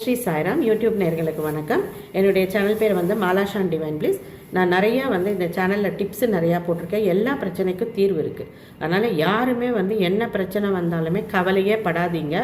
Sri Sairam YouTube நேர்களுக்கு வணக்கம். என்னுடைய சேனல் பேர் வந்து மாலாஷான் டிவைன் ப்ளீஸ். நான் நிறையா வந்து இந்த சேனலில் டிப்ஸு நிறையா போட்டிருக்கேன். எல்லா பிரச்சனைக்கும் தீர்வு இருக்குது அதனால் யாருமே வந்து என்ன பிரச்சனை வந்தாலுமே கவலையே படாதீங்க.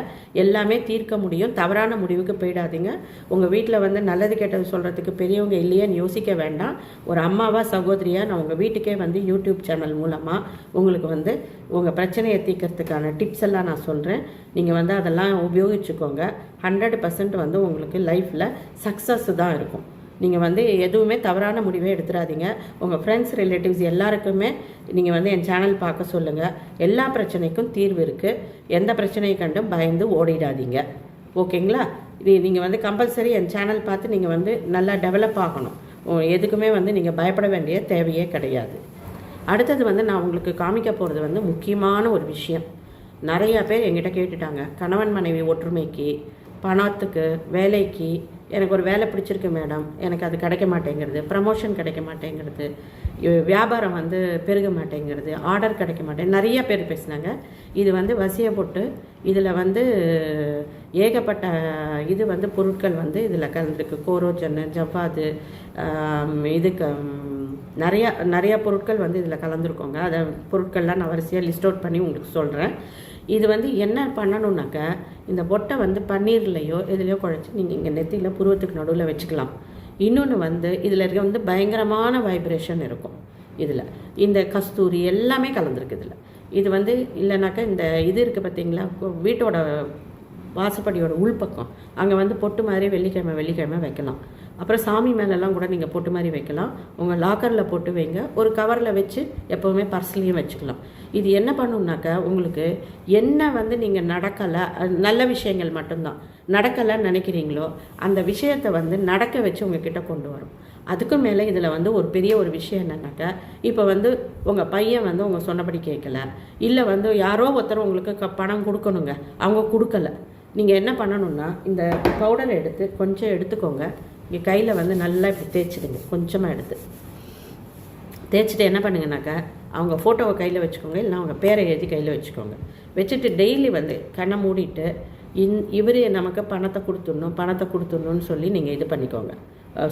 எல்லாமே தீர்க்க முடியும். தவறான முடிவுக்கு போயிடாதீங்க. உங்கள் வீட்டில் வந்து நல்லது கெட்டது சொல்கிறதுக்கு பெரியவங்க இல்லையேன்னு யோசிக்க வேண்டாம். ஒரு அம்மாவா சகோதரியாக நான் உங்கள் வீட்டுக்கே வந்து யூடியூப் சேனல் மூலமாக உங்களுக்கு வந்து உங்கள் பிரச்சனையை தீர்க்கறதுக்கான டிப்ஸ் எல்லாம் நான் சொல்கிறேன் நீங்கள் வந்து அதெல்லாம் உபயோகிச்சுக்கோங்க. ஹண்ட்ரட் பர்சன்ட் வந்து உங்களுக்கு லைஃப்பில் சக்ஸஸ் தான் இருக்கும். நீங்கள் வந்து எதுவுமே தவறான முடிவே எடுத்துடாதீங்க உங்கள் ஃப்ரெண்ட்ஸ் ரிலேட்டிவ்ஸ் எல்லாருக்குமே நீங்கள் வந்து என் சேனல் பார்க்க சொல்லுங்கள் எல்லா பிரச்சனைக்கும் தீர்வு இருக்குது எந்த பிரச்சனையை கண்டும் பயந்து ஓடிடாதீங்க. ஓகேங்களா? இது நீங்கள் வந்து கம்பல்சரி என் சேனல் பார்த்து நீங்கள் வந்து நல்லா டெவலப் ஆகணும். எதுக்குமே வந்து நீங்கள் பயப்பட வேண்டிய தேவையே கிடையாது. அடுத்தது வந்து நான் உங்களுக்கு காமிக்க போகிறது வந்து முக்கியமான ஒரு விஷயம். நிறையா பேர் எங்கிட்ட கேட்டுட்டாங்க. கணவன் மனைவி ஒற்றுமைக்கு பணத்துக்கு வேலைக்கு எனக்கு ஒரு வேலை பிடிச்சிருக்கு மேடம். எனக்கு அது கிடைக்க மாட்டேங்கிறது. ப்ரமோஷன் கிடைக்க மாட்டேங்கிறது. வியாபாரம் வந்து பெருக மாட்டேங்கிறது. ஆர்டர் கிடைக்க மாட்டேன் நிறைய பேர் பேசினாங்க. இது வந்து வசிய போட்டு இதில் வந்து ஏகப்பட்ட இது வந்து பொருட்கள் வந்து இதில் கலந்துருக்கு. கோரோஜன் ஜவ்வாது இதுக்கு நிறையா நிறையா பொருட்கள் வந்து இதில் கலந்துருக்கோங்க. அதை பொருட்கள்லாம் நான் வரிசையாக லிஸ்ட் அவுட் பண்ணி உங்களுக்கு சொல்கிறேன் இது வந்து என்ன பண்ணணுன்னாக்க இந்த பொட்டை வந்து பன்னீர்லையோ எதுலையோ குழச்சி நீங்கள் இங்கே நெத்தியில் புருவத்துக்கு நடுவில் வச்சுக்கலாம். இன்னொன்று வந்து இதில் இருக்க வந்து பயங்கரமான வைப்ரேஷன் இருக்கும் இதில். இந்த கஸ்தூரி எல்லாமே கலந்துருக்கு இதில். இது வந்து இல்லைனாக்கா இந்த இது இருக்குது பார்த்தீங்களா வீட்டோட வாசப்படியோட உள்பக்கம். அங்கே வந்து பொட்டு மாதிரி வெள்ளிக்கிழமை வெள்ளிக்கிழமை வைக்கலாம். அப்புறம் சாமி மேலெல்லாம் கூட நீங்கள் போட்டு மாதிரி வைக்கலாம். உங்கள் லாக்கரில் போட்டு வைங்க. ஒரு கவரில் வச்சு எப்போவுமே பர்ஸ்லேயும் வச்சுக்கலாம். இது என்ன பண்ணும்னாக்கா உங்களுக்கு என்ன வந்து நீங்கள் நடக்கலை நல்ல விஷயங்கள் மட்டும்தான். நடக்கலைன்னு நினைக்கிறீங்களோ அந்த விஷயத்தை வந்து நடக்க வச்சு உங்ககிட்ட கொண்டு வரும். அதுக்கும் மேலே இதில் வந்து ஒரு பெரிய ஒரு விஷயம் என்னன்னாக்கா இப்போ வந்து உங்கள் பையன் வந்து உங்கள் சொன்னபடி கேட்கல. இல்லை வந்து யாரோ ஒருத்தர் உங்களுக்கு க பணம் கொடுக்கணுங்க. அவங்க கொடுக்கல. நீங்கள் என்ன பண்ணணும்னா இந்த பவுடரை எடுத்து கொஞ்சம் எடுத்துக்கோங்க. இங்கே கையில் வந்து நல்லா இப்படி தேய்ச்சிடுங்க. கொஞ்சமாக எடுத்து. தேய்ச்சிட்டு என்ன பண்ணுங்கனாக்கா அவங்க ஃபோட்டோவை கையில் வச்சுக்கோங்க இல்லை அவங்க பேரை எழுதி கையில் வச்சுக்கோங்க. வச்சுட்டு டெய்லி வந்து கண்ணை மூடிட்டு இன் இவர் நமக்கு பணத்தை கொடுத்துடணும் பணத்தை கொடுத்துடணும்னு சொல்லி நீங்கள் இது பண்ணிக்கோங்க.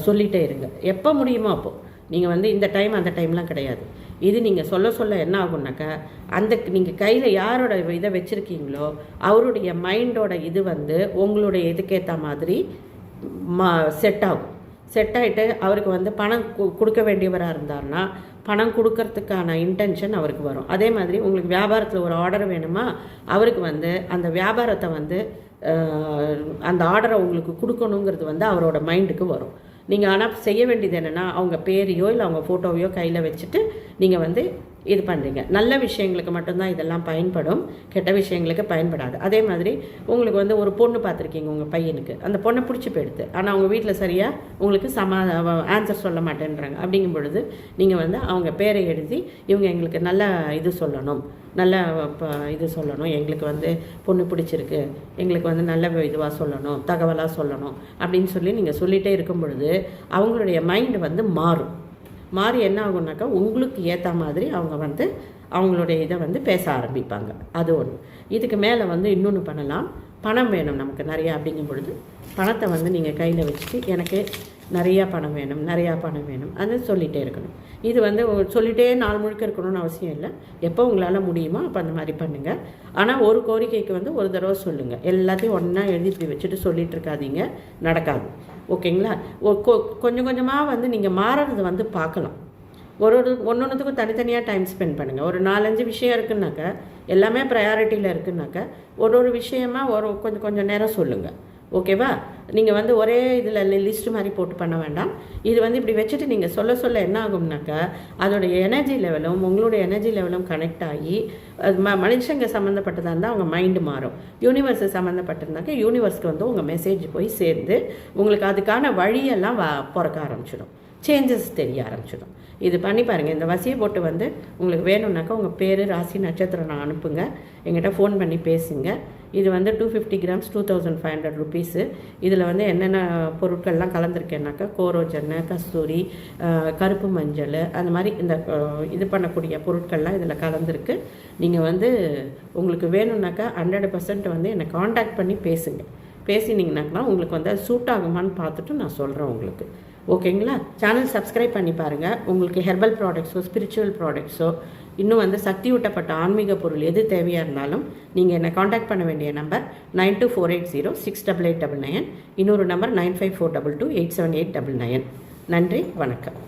சொல்லிகிட்டே இருங்க. எப்போ முடியுமோ அப்போது நீங்கள் வந்து இந்த டைம் அந்த டைம்லாம் கிடையாது. இது நீங்கள் சொல்ல சொல்ல என்ன ஆகும்னாக்கா அந்த நீங்கள் கையில் யாரோட இதை வச்சுருக்கீங்களோ அவருடைய மைண்டோட இது வந்து உங்களுடைய இதுக்கேற்ற மாதிரி மா செட் ஆகும். செட் ஆகிட்டு அவருக்கு வந்து பணம் கொடுக்க வேண்டியவராக இருந்தாருன்னா பணம் கொடுக்கறதுக்கான இன்டென்ஷன் அவருக்கு வரும். அதே மாதிரி உங்களுக்கு வியாபாரத்தில் ஒரு ஆர்டர் வேணுமா அவருக்கு வந்து அந்த வியாபாரத்தை வந்து அந்த ஆர்டரை உங்களுக்கு கொடுக்கணுங்கிறது வந்து அவரோட மைண்டுக்கு வரும். நீங்கள் ஆனால் செய்ய வேண்டியது என்னென்னா அவங்க பேரையோ இல்லை அவங்க ஃபோட்டோவையோ கையில் வச்சுட்டு நீங்கள் வந்து இது பண்ணுறீங்க நல்ல விஷயங்களுக்கு மட்டும்தான் இதெல்லாம் பயன்படும். கெட்ட விஷயங்களுக்கு பயன்படாது. அதே மாதிரி உங்களுக்கு வந்து ஒரு பொண்ணு பார்த்துருக்கீங்க உங்கள் பையனுக்கு. அந்த பொண்ணை பிடிச்சி போயிடுது ஆனால் அவங்க வீட்டில் சரியாக உங்களுக்கு சமா ஆன்சர் சொல்ல மாட்டேன்றாங்க. அப்படிங்கும் பொழுது நீங்கள் வந்து அவங்க பேரை எழுதி இவங்க எங்களுக்கு நல்ல இது சொல்லணும். நல்ல இது சொல்லணும். எங்களுக்கு வந்து பொண்ணு பிடிச்சிருக்கு. எங்களுக்கு வந்து நல்ல இதுவாக சொல்லணும். தகவலாக சொல்லணும். அப்படின்னு சொல்லி நீங்கள் சொல்லிகிட்டே இருக்கும் பொழுது அவங்களுடைய மைண்டு வந்து மாறும். மாறி என்ன ஆகும்னாக்கா உங்களுக்கு ஏற்ற மாதிரி அவங்க வந்து அவங்களுடைய இதை வந்து பேச ஆரம்பிப்பாங்க. அது ஒன்று இதுக்கு மேலே வந்து இன்னொன்று பண்ணலாம். பணம் வேணும் நமக்கு நிறையா அப்படிங்கும் பொழுது பணத்தை வந்து நீங்கள் கையில் வச்சுட்டு எனக்கு நிறையா பணம் வேணும் நிறையா பணம் வேணும் அதை சொல்லிகிட்டே இருக்கணும். இது வந்து சொல்லிகிட்டே சொல்லிட்டே நாள் முழுக்க இருக்கணும்னு அவசியம் இல்லை. எப்போ உங்களால் முடியுமோ அப்போ அந்த மாதிரி பண்ணுங்கள் ஆனால் ஒரு கோரிக்கைக்கு வந்து ஒரு தடவை சொல்லுங்கள் எல்லாத்தையும் ஒன்றா எழுதி இப்படி வச்சுட்டு சொல்லிட்டு இருக்காதீங்க. நடக்காது. ஓகேங்களா? ஒ- கொ- கொஞ்சம் கொஞ்சமாக வந்து நீங்கள் மாறுறது வந்து பார்க்கலாம் ஒரு ஒரு ஒன்று ஒன்றுத்துக்கும் தனித்தனியாக டைம் ஸ்பெண்ட் பண்ணுங்கள் ஒரு நாலஞ்சு விஷயம் இருக்குன்னாக்கா எல்லாமே ப்ரையாரிட்டியில் இருக்குன்னாக்கா ஒரு ஒரு விஷயமா ஒரு கொஞ்சம் கொஞ்சம் நேரம் சொல்லுங்கள் ஓகேவா? நீங்கள் வந்து ஒரே இதில் லிஸ்ட் மாதிரி போட்டு பண்ண வேண்டாம். இது வந்து இப்படி வச்சுட்டு நீங்கள் சொல்ல சொல்ல என்ன ஆகும்னாக்கா அதோடைய எனர்ஜி லெவலும் உங்களுடைய எனர்ஜி லெவலும் கனெக்ட் ஆகி அது ம மனுஷங்க சம்மந்தப்பட்டதாக இருந்தால் அவங்க மைண்டு மாறும். யூனிவர்ஸு சம்மந்தப்பட்டிருந்தாக்க யூனிவர்ஸ்க்கு வந்து உங்கள் மெசேஜ் போய் சேர்ந்து உங்களுக்கு அதுக்கான வழியெல்லாம் வ பிறக்க ஆரம்பிச்சிடும். சேஞ்சஸ் தெரிய ஆரம்பிச்சிடும். இது பண்ணி பாருங்கள் இந்த வசிய போட்டு வந்து உங்களுக்கு வேணும்னாக்கா உங்கள் பேர் ராசி நட்சத்திரம் நான் அனுப்புங்க. எங்கிட்ட ஃபோன் பண்ணி பேசுங்க. இது வந்து two fifty grams two thousand five hundred rupees இதில் வந்து என்னென்ன பொருட்கள்லாம் கலந்துருக்கேன்னாக்கா கோரோஜன்னு கஸ்தூரி கருப்பு மஞ்சள் அந்த மாதிரி இந்த இது பண்ணக்கூடிய பொருட்கள்லாம் இதில் கலந்துருக்கு. நீங்கள் வந்து உங்களுக்கு வேணும்னாக்கா ஹண்ட்ரட் பர்சன்ட் வந்து என்னை காண்டாக்ட் பண்ணி பேசுங்க. பேசினீங்கன்னாக்கா உங்களுக்கு வந்து அது சூட் ஆகுமான்னு பார்த்துட்டு நான் சொல்கிறேன் உங்களுக்கு. ஓகேங்களா? சேனல் சப்ஸ்கிரைப் பண்ணி பாருங்கள் உங்களுக்கு ஹெர்பல் ப்ராடக்ட்ஸோ ஸ்பிரிச்சுவல் ப்ராடக்ட்ஸோ இன்னும் வந்து சக்தி ஊட்டப்பட்ட ஆன்மீக பொருள் எது தேவையாக இருந்தாலும் நீங்கள் என்னை காண்டாக்ட் பண்ண வேண்டிய number nine two four eight zero six double eight double nine இன்னொரு number nine five four double two eight seven eight double nine நன்றி வணக்கம்.